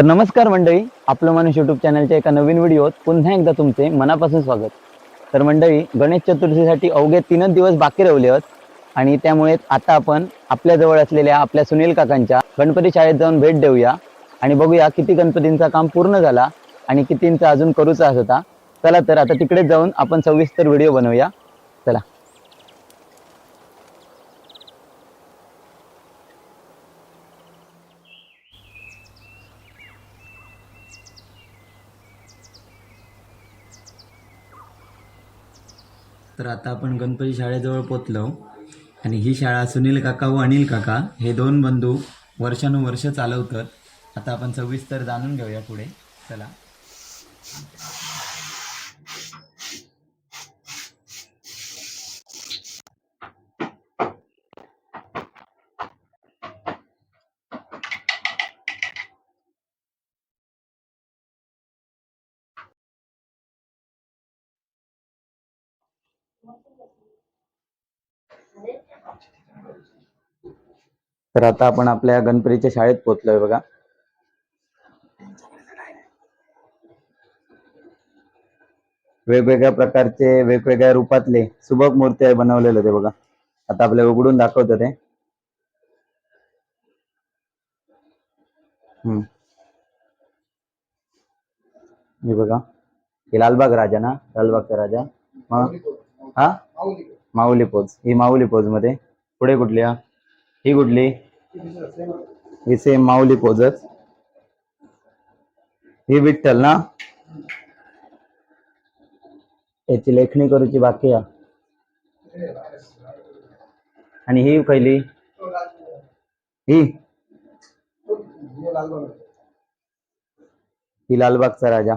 तर नमस्कार मंडळी आपलं माणूस युट्यूब चॅनलच्या एका नवीन व्हिडिओत पुन्हा एकदा तुमचे मनापासून स्वागत. तर मंडळी गणेश चतुर्थीसाठी अवघे तीनच दिवस बाकी राहिले आहेत आणि त्यामुळे आता आपण आपल्याजवळ असलेल्या आपल्या सुनील काकांच्या गणपती शाळेत जाऊन भेट देऊया आणि बघूया किती गणपतींचा काम पूर्ण झाला आणि कितींचा अजून करूचा होता चला तर आता तिकडेच जाऊन आपण सविस्तर व्हिडिओ बनवूया चला तर आता आपण गणपती शाळेजवळ पोचलो. आणि ही शाळा सुनील काका व अनिल काका हे दोन बंधू वर्षानुवर्ष चालवतात. आता आपण सविस्तर जाणून घेऊया पुढे. चला. तर आता आपण आपल्या गणपतीच्या शाळेत पोहोचलोय बघा. वेगवेगळ्या प्रकारचे वेगवेगळ्या रूपातले सुबक मूर्ती आहे बनवलेले ते बघा. आता आपल्याला उघडून दाखवतो ते. हम्म. हे बघा. हे लालबाग राजा ना? लालबागचा राजा. हा? हा माऊली पोज. ही माऊली पोजमध्ये पुढे कुठली हा? ही कुठली? ही सेम माऊली पोजच. ही विठ्ठल ना? याची लेखणी करूची बाकी आहे. आणि ही पहिली? ही? ही लालबागचा राजा.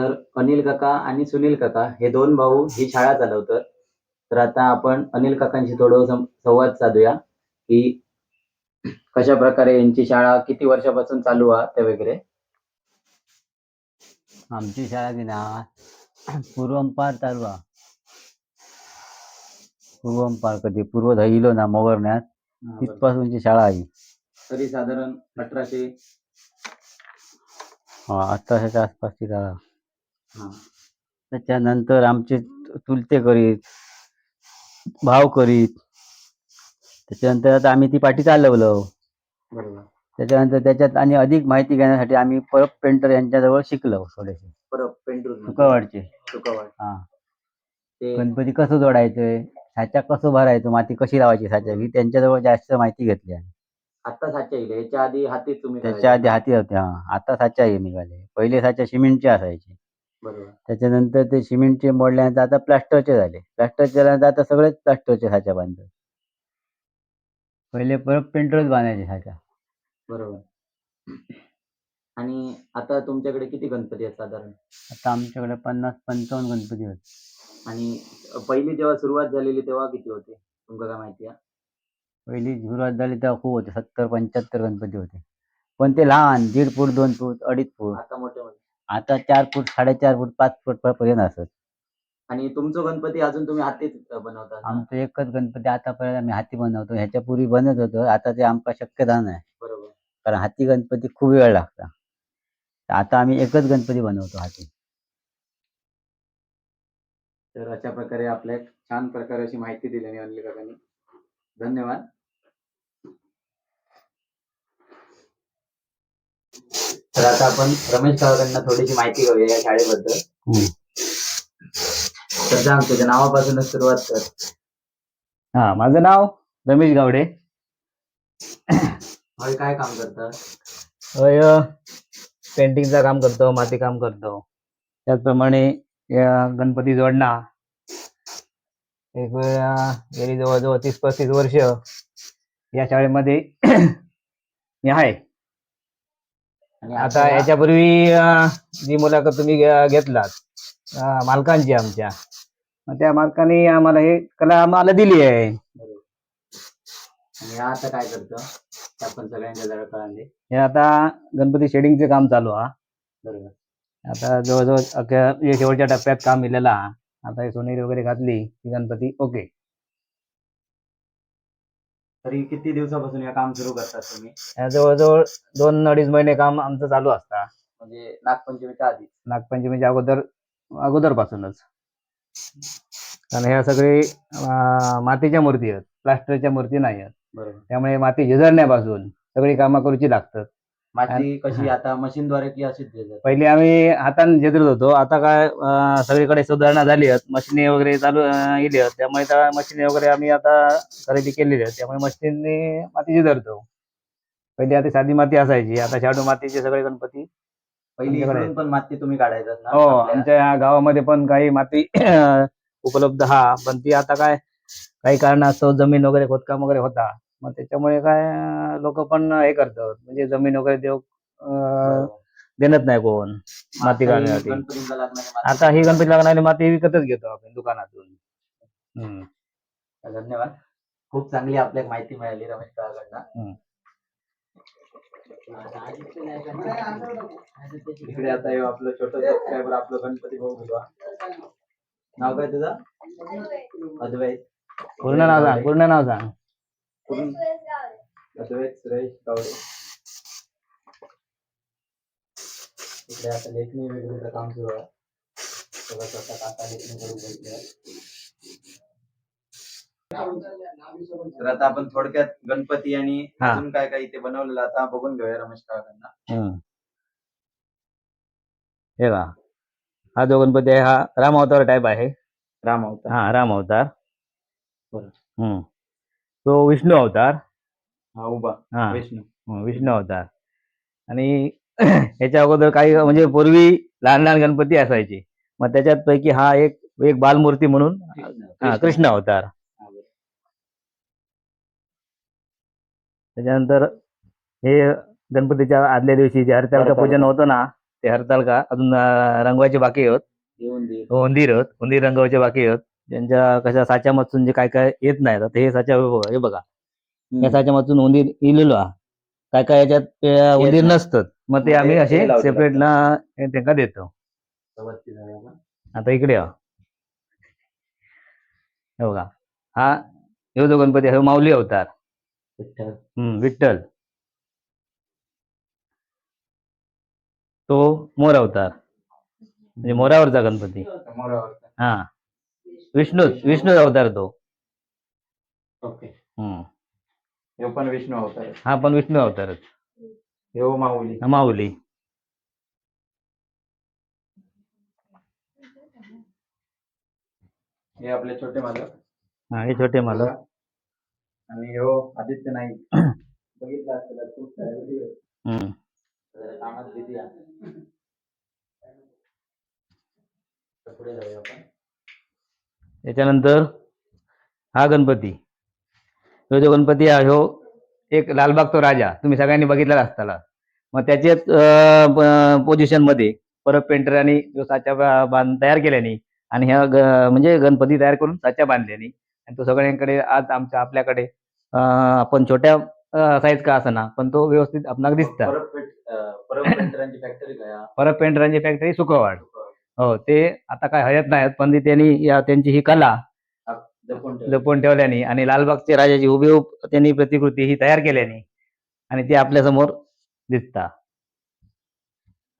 तर अनिल काका आणि सुनील काका हे दोन भाऊ ही शाळा चालवतात. तर आता आपण अनिल काकांशी थोडं संवाद साधूया की कशा प्रकारे यांची शाळा किती वर्षापासून चालू आहे ते वगैरे. आमची शाळा की ना पूर्वंपार चालू आहे पूर्वंपार कधी पूर्व धैलो ना मोगरण्यात तिथपासूनची शाळा आहे. तरी साधारण अठराशे हा, अठराशेच्या आसपासची शाळा. त्याच्यानंतर आमचे चुलते करीत भाव करीत. त्याच्यानंतर आता आम्ही ती पाठी चालवलं. बरोबर. त्याच्यानंतर त्याच्यात आणि अधिक माहिती घेण्यासाठी आम्ही परब पेंटर यांच्याजवळ शिकलो थोडेसे. परत पेंटूर तुकावाडचे तुकावाड हा. ते गणपती कसं जोडायचंय साच्या कसं भरायचं माती कशी लावायची साच्या ही त्यांच्याजवळ जास्त माहिती घेतली आहे आता साच्या येईल याच्या आधी हाती तुम्ही त्याच्या आधी हाती होते हा. आता साच्या हे निघाले पहिले साच्या सिमेंटचे असायचे. बरोबर. त्याच्यानंतर ते सिमेंटचे मोडल्यानंतर आता प्लास्टरचे झाले. प्लास्टरचे झाल्यानंतर आता सगळेच प्लास्टरचे साच्या बांधतात. पहिले परत पेंटरच बांधायचे साच्या बरोबर. आणि आता तुमच्याकडे किती गणपती आहेत साधारण? आता आमच्याकडे पन्नास पंचावन्न गणपती होते. आणि पहिली जेव्हा सुरुवात झालेली तेव्हा किती होते? तुमका काय माहिती आहे? पहिली सुरुवात झाली तेव्हा खूप होते. सत्तर पंच्याहत्तर गणपती होते. पण ते लहान दीड फूट दोन फूट अडीच फूट. आता मोठे मोठे आता चार फूट साडेचार फूट पाच फूट पर्यंत असत आणि तुमचं गणपती अजून तुम्ही हातीच बनवता? ना? आमचं एकच गणपती आतापर्यंत आम्ही हाती बनवतो. ह्याच्या पूर्वी बनत होतो. आता ते आमका शक्यता नाही बरोबर. कारण हाती गणपती खूप वेळ लागता. तर आता आम्ही एकच गणपती बनवतो हाती. तर अशा प्रकारे आपल्या एक छान प्रकारे अशी माहिती दिली अनिल काकांनी. धन्यवाद. तर आता आपण रमेश काकांना थोडीशी माहिती घेऊया या शाळेबद्दल. तर सांग तुझ्या नावापासूनच सुरुवात कर. हा माझं नाव रमेश गावडे. होय काय काम करतात होय पेंटिंगचं काम करतो माती काम करतो. त्याचप्रमाणे या गणपती जोडणा. एक वेळ गेली जवळजवळ तीस पस्तीस वर्ष या शाळेमध्ये मी आहे. आता याच्यापूर्वी जी मुलाखत तुम्ही घेतलात मालकांची आमच्या. त्या मालकाने आम्हाला हे कला आम्हाला दिली आहे. आणि हा आता काय करतो? आपण सगळ्यांच्या हे आता गणपती शेडिंगचे काम चालू आहे बरोबर. आता जवळजवळ अख्या शेवटच्या टप्प्यात काम दिलेला आता हे सोनेरी वगैरे घातली की गणपती. ओके. तरी किती दिवसापासून हे काम सुरू करतात तुम्ही? या जवळजवळ दोन अडीच महिने काम आमचं चालू असतं. म्हणजे नागपंचमीच्या आधी? नागपंचमीच्या अगोदर अगोदरपासूनच. कारण ह्या सगळे मातीच्या मूर्ती आहेत. प्लास्टरच्या मूर्ती नाही आहेत. बरोबर. त्यामुळे माती झिजरण्यापासून सगळी कामं करूची लागतात. माती कशी आता मशीनद्वारे की अशीच देतात. पहिले आम्ही हाताने झेदरत होतो. आता काय अं, सगळीकडे सुधारणा झाली आहेत. मशिनी वगैरे चालू अं, येली आहेत. त्यामुळे त्या मशिनी वगैरे आम्ही आता खरेदी केलेली आहेत. त्यामुळे मशिनी माती झिजरतो पहिले आता साधी माती असायची. आता शाडू मातीचे सगळे गणपती पहिली आमच्याकडे इकडून पण माती तुम्ही काढायचात ना हो आपल्या- आमच्या या गावामध्ये पण काही माती उपलब्ध हा. पण ती आता काय काही कारणास्तव जमीन वगैरे खोदकाम वगैरे होता. मग त्याच्यामुळे काय लोक पण हे करतात. म्हणजे जमीन वगैरे बरोबर. देणत नाही कोण माती आता ही काढण्यासाठी आता ही गणपती लागणारी माती विकतच घेतो आपण दुकानातून. हम्म. धन्यवाद. खूप चांगली आपल्याला माहिती मिळाली रमेश काकांना इकडे आता हे आपलं छोटं सबस्क्रायबर आपलं गणपती भाऊ बोलवा. नाव काय तुझं? अद्वैत. पूर्ण नाव सांग पूर्ण नाव सांग. गावडे इकडे आता लेखणी वेगवेगळं काम सुरू आहे सगळं स्वतः काका लेखणी करून घेतले तर आता आपण थोडक्यात गणपती आणि हा. अजून काय काय इथे बनवलेलं आता बघून घेऊया रमेश काकांना. हे का हा जो गणपती आहे हा राम अवतार टाईप आहे. राम अवतार. हा राम अवतार. बरं. हम्म. तो विष्णू अवतार. हा उभा. हा. विष्णू. हं, विष्णू अवतार. आणि याच्या अगोदर काही म्हणजे पूर्वी लहान लहान गणपती असायचे. मग त्याच्यात पैकी हा एक एक बालमूर्ती म्हणून हा कृष्ण. अवतार. हा. त्याच्यानंतर हे गणपतीच्या आदल्या दिवशी जे हरतालका हरतालिका. पूजन होतं ना ते हरतालका अजून अं, रंगवायचे बाकी येऊन दे उंदीर आहेत. उंदीर रंगवायचे बाकी आहेत. त्यांच्या कशा साच्या मधून जे काय काय येत नाही आता हे साच्या हे बघा या साच्या मधून उंदीर इलेलो हा काय काय याच्यात उंदीर. नसतात. मग ते आम्ही असे सेपरेट ना त्यांना देतो. आता इकडे हे बघा. हा हे जो गणपती हा माऊली अवतार. विठ्ठल. हम्म, विठ्ठल. तो मोर अवतार. म्हणजे मोरावरचा गणपती. हा. विष्णू विष्णू अवतार तो. ओके. हम्म. हे पण विष्णू अवतार. हा पण विष्णू अवतारच माऊली. हा माऊली. हे आपले छोटे मालक. हा हे छोटे मालक. आणि हो आदित्य नाईक. बघितलं असेल खूप सारे व्हिडिओ हम्म. कामात बिझी आहे. तर पुढे जाऊया आपण. त्याच्यानंतर हा गणपती. तो जो गणपती आहे हो एक लालबाग तो राजा. तुम्ही सगळ्यांनी बघितलेला असताना मग त्याच्याच पोझिशनमध्ये परत पेंटरांनी जो साचा बांध तयार केल्याने आणि ह्या म्हणजे गणपती तयार करून साचा बांधल्याने आणि तो सगळ्यांकडे आज आमच्या आपल्याकडे आपण छोट्या साईज का ना पण तो व्यवस्थित आपणाक दिसता. परत पेट- अं, परत पेंटरांची फॅक्टरी काय हा? परत पेंटरांची फॅक्टरी सुखवाड हो ते आता काय हयत नाहीत पण ती त्यांनी या त्यांची ही कला जपून ठेव. जपून ठेवल्याने आणि लालबागच्या राजाची हुबेहूब त्यांनी प्रतिकृती ही तयार केल्याने आणि ती आपल्यासमोर दिसता.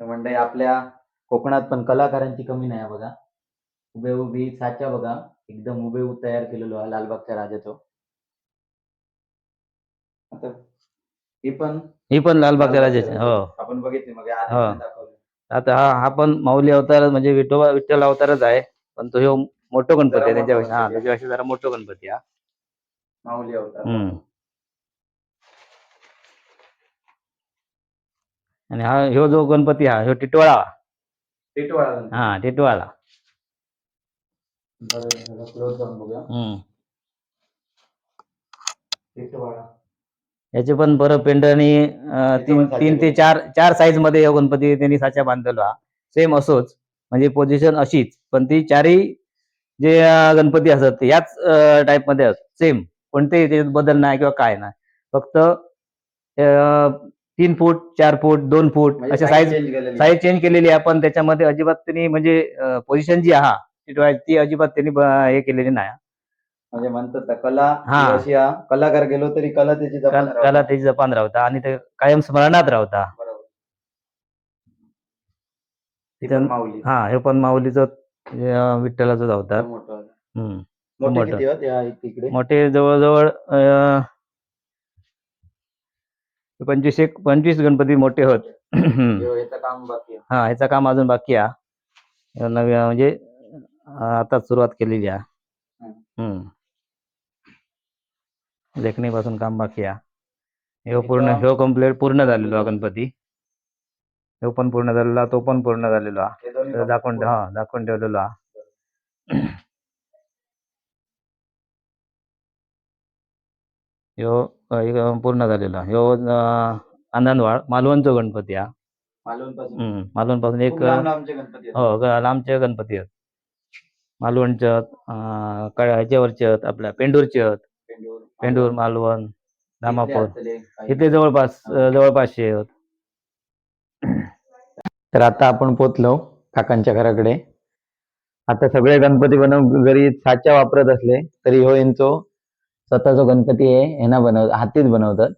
म्हणजे आपल्या कोकणात पण कलाकारांची कमी नाही बघा. हुबेहूब ही साचा बघा. एकदम हुबेहूब तयार केलेलो आहे लालबागच्या राजाचं आता ही पण ही पण लालबागच्या राजाची हो. आपण बघितली मग हो. आता हा हा पण माऊली अवतार म्हणजे विठोबा विठ्ठल अवतारच आहे पण तो ह्यो मोठो गणपती जरा आहे मोठा त्याच्यापेक्षा हा गणपती आहे. त्याच्यापेक्षा जरा मोठो गणपती हा माऊली अवतार हम्म. आणि हा ह्यो जो गणपती हा ह्यो टिटवाळा टिटवाळा गणपती. हा टिटवाळा बरं, जरा close जाऊन बघूया हम्म. टिटवाळा याचे पण बरं पेंड आणि अं, तीन तीन ते साचे चार चार साईजमध्ये ह्यो गणपती त्यांनी साच्या बांधलेला हा सेम असोच. म्हणजे पोझिशन अशीच. पण ती चारही जे गणपती असतात ते याच टाईपमध्ये असतात. सेम कोणतेही त्याच्यात बदल नाही किंवा काय नाही. फक्त तीन फूट चार फूट दोन फूट म्हणजे अशा साईज. साईज चेंज केलेली. आहे. पण त्याच्यामध्ये अजिबात त्यांनी म्हणजे पोझिशन जी आहे ती- अजिबात त्यांनी हे केलेली नाही. म्हणजे म्हणतात ना, कला हा. ही अशी हा, कलाकार गेलो तरी कला त्याची जपून कल- राहते. कला त्याची जपान राहता आणि ते कायम स्मरणात राहता बरोबर. ती माऊली हा हे पण माऊलीचं अं, विठ्ठलाचं अवतार मोठं. हम्म. मोठे मोठं. किती आहेत या तिकडे मोठे जवळजवळ अं, पंचवीस एक पंचवीस गणपती मोठे होत याचं काम बाकी आहे. हा ह्याचं काम अजून बाकी आहे नवी म्हणजे अं, आता सुरुवात केलेली आहे हम्म. लेखणीपासून काम बाकी आहे. ह्यो पूर्ण ह्यो कंप्लीट पूर्ण झालेलो आहे गणपती. ह्यो पण पूर्ण झालेला तो पण पूर्ण झालेलो आहे. हे दाखवून हा दाखवून ठेवलेलो हा ह्यो पूर्ण झालेला ह्यो आनंदवाड मालवणचा गणपती हा हम्म, मालवणपासून एक. हो लांबचे गणपती आहेत. मालवणचे आहेत ह्याच्यावरचे आहेत आपल्या पेंडूरचे आहेत. पेंडूर पेंडूर मालवण. धामापूर. इथे जवळपास जवळपासचे तर आता आपण पोचलो काकांच्या घराकडे. आता सगळे गणपती बनव जरी साच्या वापरत असले तरी हो यांचो स्वतः जो गणपती आहे यांना बनव हातीच बनवतात.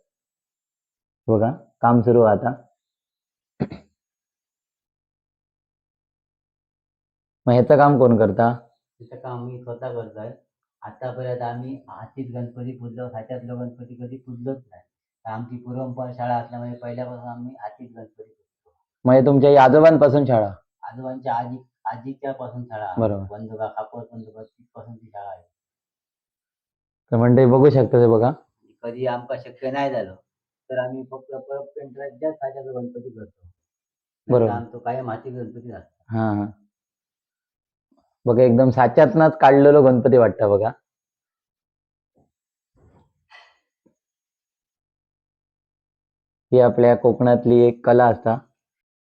बघा काम सुरू आता. मग ह्याचं काम कोण करता? काम मी स्वतः करतोय. आतापर्यंत आम्ही हातीत गणपती पूजलो ह्याच्यातलं गणपती कधी पूजलोच नाही. तर आमची परंपरा शाळा असल्यामुळे पहिल्यापासून आम्ही हातीत गणपती पूजतो. म्हणजे तुमच्या आजोबांपासून शाळा? आजोबांच्या आजी आजीच्या पासून शाळा आहे. बरोबर. बंधुका कापड बंधुका तिथपासून ती शाळा आहे. तर म्हणजे बघू शकता ते बघा. कधी आमका शक्य नाही झालं तर आम्ही फक्त परत पेंटराच्या साच्याचा गणपती करतो. बरोबर. नाहीतर आमचं कायम हाती गणपती असतो हा हा. बघा एकदम साच्यातनच काढलेलो गणपती वाटतं बघा. ही आपल्या कोकणातली एक कला असता.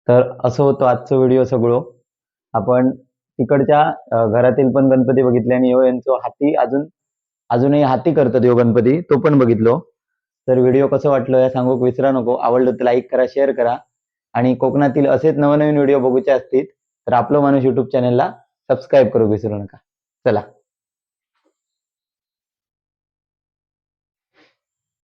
तर असं होतो आजचं व्हिडिओ सगळं. आपण तिकडच्या घरातील पण गणपती बघितले आणि ह्यो यांचो हाती अजून अजूनही हाती करतात ह्यो गणपती तो पण बघितलो. तर व्हिडिओ कसं वाटलं या सांगूक विसरा नको. आवडलं तर लाईक करा शेअर करा. आणि कोकणातील असेच नवनवीन व्हिडिओ बघूचे असतील तर आपलं माणूस युट्यूब चॅनेलला सबस्क्राईब करू विसरू नका. चला.